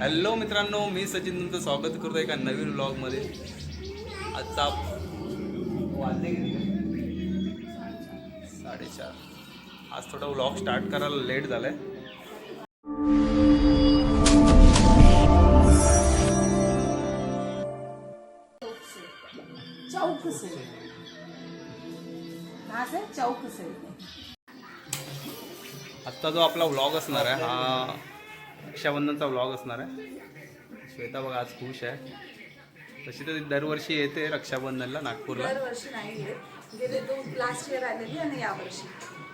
Hello मित्रांनो मी सचिन तुमचं स्वागत करतो एका नवीन ब्लॉगमध्ये आजचा वाजले किती? साडेचार. आज थोडा व्लॉग स्टार्ट करायला लेट झालाय. से आजचा जो आपला व्लॉग असणार आहे हा रक्षाबंधनचा व्लॉग असणार आहे. श्वेता बघा आज खुश आहे. तशी तर दरवर्षी येते रक्षाबंधनला नागपूरला. दरवर्षी नाही येत. गेले दोन लास्ट इयर आलेली आणि यावर्षी.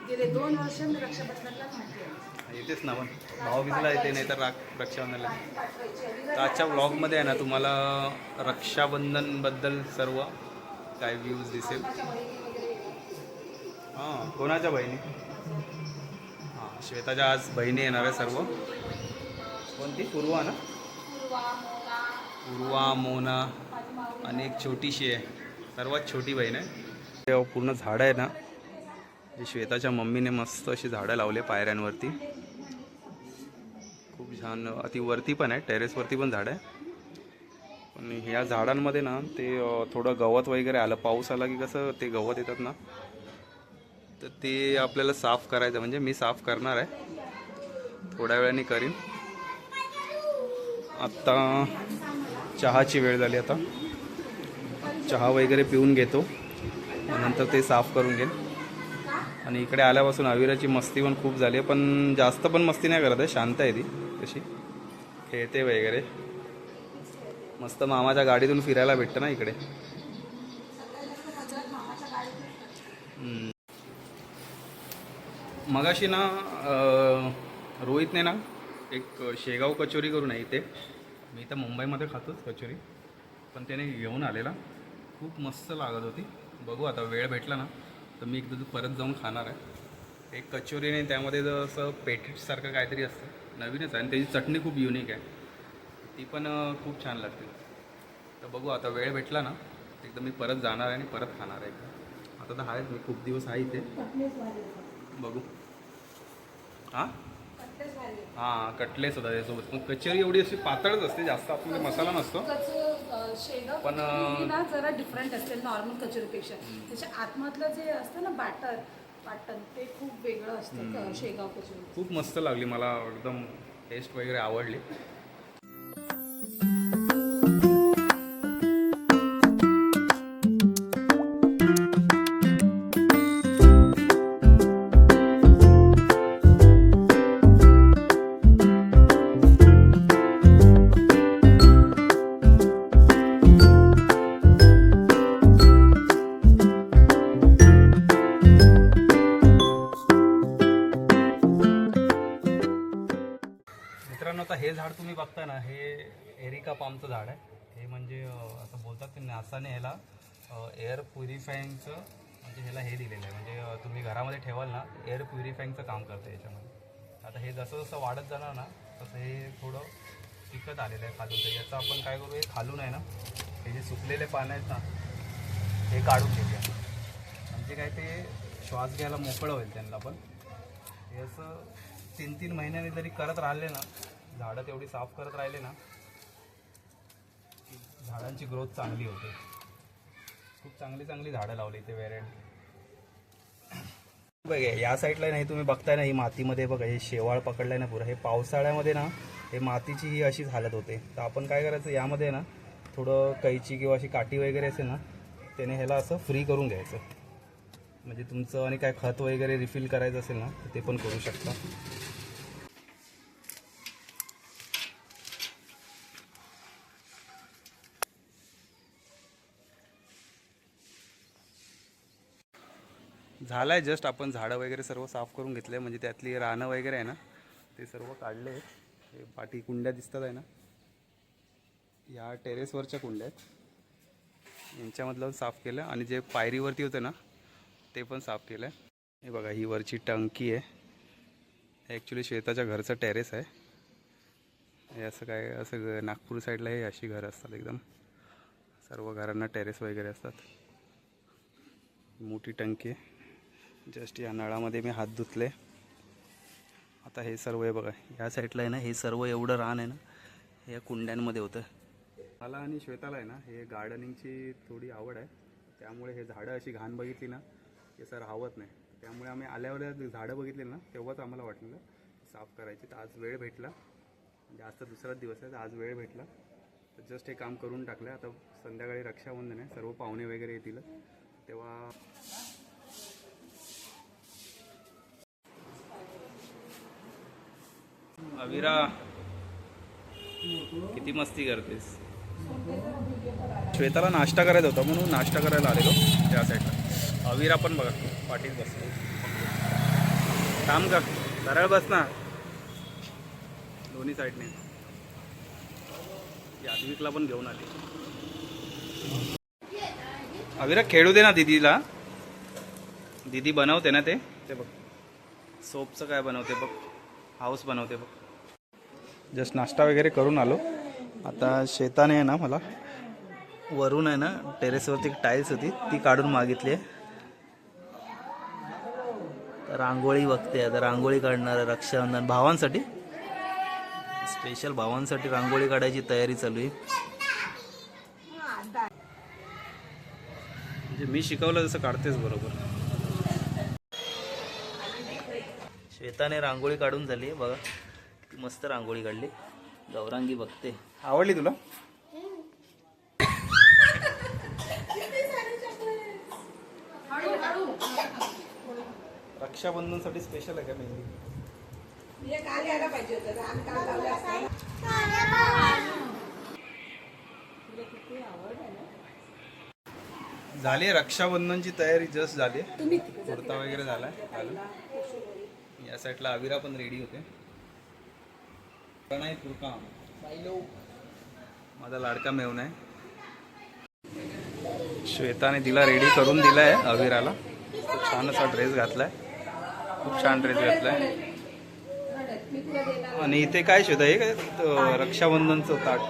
गेले दोन वर्ष मी रक्षाबंधनला नव्हते येतेच ना पण. भाऊबीजला येते नाही तर राख रक्षाबंधनला पाठवायची तर आजच्या व्लॉगमध्ये आहे ना तुम्हाला रक्षाबंधनबद्दल सर्व काय व्ह्यूज दिसेल. हां कोणाच्या बहिणी? हां श्वेताच्या आज बहिणी येणार आहे सर्व. कोणती? पूर्वा ना? पूर्वा मोना. आणि एक छोटीशी आहे. सर्वात छोटी बहीण आहे. ते पूर्ण झाडं आहे ना? जे श्वेताच्या मम्मीने मस्त अशी झाडं लावले पायऱ्यांवरती. खूप छान ती वरती पण आहे. टेरेसवरती पण झाड आहे. पण ह्या झाडांमध्ये ना ते थोडं गवत वगैरे आलं. पाऊस आला की कसं ते गवत येतात ना? तर ते आपल्याला साफ करायचं म्हणजे मी साफ करणार आहे. थोड्या वेळाने करीन. आत्ता चहाची वेळ झाली आता. चहा वगैरे पिऊन घेतो. नंतर ते साफ करून घेईन आणि इकडे आल्यापासून अविराची मस्ती पण खूप झाली आहे. पण जास्त पण मस्ती नाही करत आहे. शांत आहे ती तशी. खेळते वगैरे. मस्त मामाच्या गाडीतून फिरायला भेटतं ना इकडे. मगाशी ना रोहितने ना एक शेगाव कचोरी करून आहे इथे. मी तर मुंबईमध्ये खातोच कचोरी. पण त्याने घेऊन आलेला. खूप मस्त लागत होती. बघू आता वेळ भेटला ना तर मी एकदा परत जाऊन खाणार आहे. एक कचोरीने त्यामध्ये जर असं काहीतरी असतं. नवीनच आहे आणि त्याची चटणी खूप युनिक आहे. ती पण खूप छान लागते. तर बघू आता वेळ भेटला ना एकदा मी परत जाणार आहे आणि परत खाणार आहे एकदा आता तर आहेच मी. खूप दिवस आहे इथे. बघू. हां हां कटलेस होता त्याच्यासोबत पण कचोरी एवढी अशी पातळच असते जास्त आपण मसाला नसतो. शेगाव पण, ही ना जरा डिफरंट असते नॉर्मल कचोरीपेक्षा. त्याच्या आतमधलं जे असतं ना बॅटर पाटण ते खूप वेगळं असतं क- शेगाव कचोरी खूप मस्त लागली मला एकदम टेस्ट वगैरे आवडली. तुम्ही बघताय ना हे एरिका पामचं झाड आहे. हे म्हणजे असं बोलतात की नासाने ह्याला एअर प्युरिफाईंगचं म्हणजे ह्याला हे दिलेलं आहे. म्हणजे तुम्ही घरामध्ये ठेवाल ना एअर प्युरिफाईंगचं काम करतं याच्यामध्ये. आता हे जसं जसं वाढत जाणार ना तसं हे थोडं पिकत आलेलं आहे खालून. तर याचं आपण काय करू हे खालून आहे ना हे जे सुकलेले पानं आहेत ना हे काढून घेऊया. म्हणजे काय ते श्वास घ्यायला मोकळं होईल त्यांना पण. हे असं तीन तीन महिन्याने जरी करत राहिले ना झाडं तेवढी साफ करत राहिले ना की झाडांची ग्रोथ चांगली होते. खूप चांगली चांगली झाडं लावली इथे व्हेरायटी बघा या साईडला नाही तुम्ही बघताय ना ही मातीमध्ये बघा हे शेवाळ पकडलंय ना पुरं. हे पावसाळ्यामध्ये ना हे मातीची ही अशीच हालत होते. तर आपण काय करायचं यामध्ये ना थोडं कैची किंवा अशी काठी वगैरे असेल ना त्याने ह्याला असं फ्री करून घ्यायचं. म्हणजे तुमचं आणि काय खत वगैरे रिफिल करायचं असेल ना ते पण करू शकता. झालं आहे जस्ट आपण झाडं वगैरे सर्व साफ करून घेतले म्हणजे त्यातली रानं वगैरे आहे ना ते सर्व काढले हे पाठी कुंड्या दिसतात आहे ना. या टेरेसवरच्या कुंड्या आहेत. यांच्यामधलं साफ केलं आणि जे पायरीवरती होतं ना ते पण साफ केलं आहे हे बघा ही वरची टंकी आहे. ॲक्च्युली श्वेताच्या घरचं टेरेस आहे. हे असं काय असं ग- नागपूर साईडला हे अशी घरं असतात एकदम. सर्व घरांना टेरेस वगैरे असतात. मोठी टंकी आहे. जस्ट या नळामध्ये मी हात धुतले. आता हे सर्व आहे बघा या साईडला आहे ना हे सर्व एवढं रान आहे ना या कुंड्यांमध्ये होतं. मला आणि श्वेताला आहे ना हे गार्डनिंगची थोडी आवड आहे. त्यामुळे हे झाडं अशी घाण बघितली ना हे सर राहत नाही. त्यामुळे आम्ही आल्यावर झाडं बघितली ना तेव्हाच आम्हाला वाटलेलं साफ करायची. तर आज वेळ भेटला. म्हणजे आज तर दुसराच दिवस आहे तर आज वेळ भेटला. तर जस्ट हे काम करून टाकलं आता संध्याकाळी रक्षाबंधन आहे. सर्व पाहुणे वगैरे येतील. तेव्हा अविरा किती मस्ती करतेस? श्वेताला नाश्ता करायचा होता म्हणून नाश्ता करायला आलेलो त्या साईडला अविरा पण बघा पाठीत बसलो काम का सरळ बस ना. दोन्ही साईडने यादविकला पण घेऊन आली. अविरा खेळू दे ना दीदीला. दीदी बनवते ना ते. ते बघ. सोपचं काय बनवते बघ. हाऊस बनवते बघ. जस्ट नाश्ता वगैरे करून आलो. आता शेताने आहे ना मला वरून आहे ना टेरेसवरती टाईल्स होती ती काढून मागितली आहे. रांगोळी बघते आता रांगोळी काढणार आहे रक्षाबंधन भावांसाठी. स्पेशल भावांसाठी रांगोळी काढायची तयारी चालू आहे. म्हणजे मी शिकवलं जसं काढतेच बरोबर. श्वेताने रांगोळी काढून झाली बघा. मस्त रांगोळी काढली. गौरांगी बघते. आवडली तुला? रक्षाबंधनसाठी स्पेशल आहे का मेहंदी? झाली रक्षाबंधनची तयारी जस्ट झाली कुर्ता वगैरे झाला चालू या साईडला अविरा पण रेडी होते. माझा लाडका मेवना आहे. श्वेताने तिला रेडी करून दिलाय अविराला. खूप छान असा ड्रेस घातलाय. खूप छान ड्रेस घातलाय. आणि इथे काय श्वेता? हे काय रक्षाबंधनचं ताट?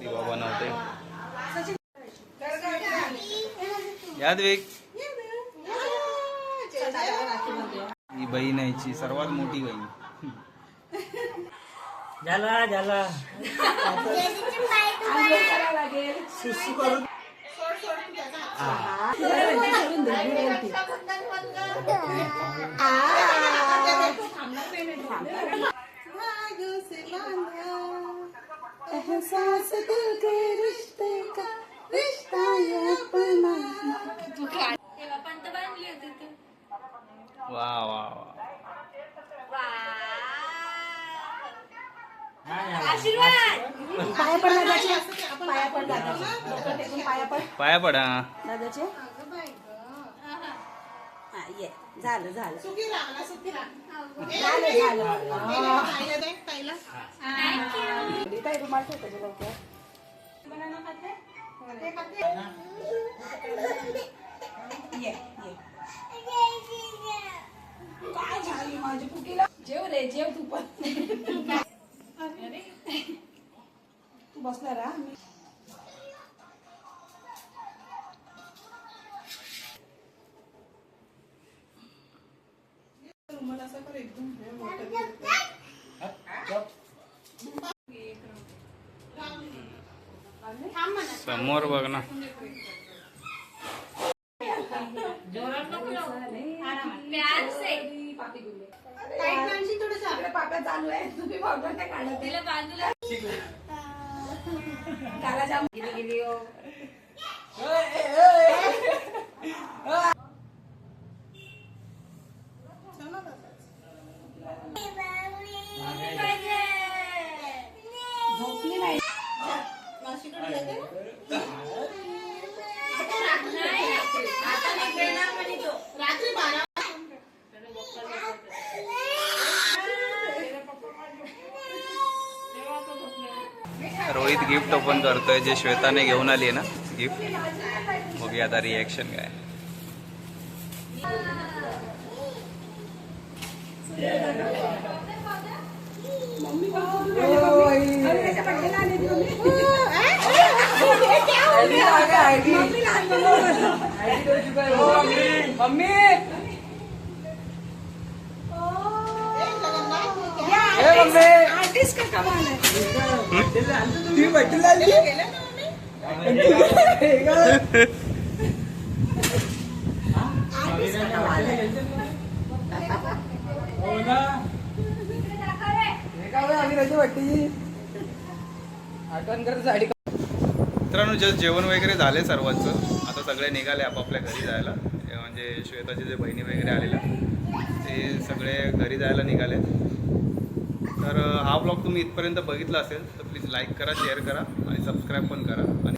दिवा बनवते. याद वेग. ही बहीण यायची सर्वात मोठी बहीण. झाला झाला एहसास दिल के रिश्ते का रिश्ता ये अपना तेव्हा पंत बांधली होती तू. वा वा वा. पाया पड दादाचे. पाया पड दादाचे. पाया पड. पाया पडा दादाचे. हा ये. झालं झालं. झालं झालं. ताई रुमाल ठेव त्याच्या लवकर? ये ये. काय झाली माझी कुकीला जेव रे जेव तू पण. तू बसला रा मी समोर बघ ना. पापड्या चालू आहे. तुम्ही बाजूला kalah jam gini-gini yo. Eh, eh, eh. Rohit gift open करतोय जे श्वेताने घेऊन आली आहे ना गिफ्ट. बघूया आता रिॲक्शन काय मम्मी. आर्टिस्ट का है ती है हो हे मित्रांनो जस्ट जेवण वगैरे झाले सर्वांचं. आता सगळे निघाले आपापल्या घरी जायला. म्हणजे श्वेताचे जे बहिणी वगैरे आलेल्या ते सगळे घरी जायला निघाले तर हा ब्लॉग तुम्ही इथपर्यंत बघितला असेल तर प्लीज लाईक करा शेअर करा आणि सबस्क्राईब पण करा.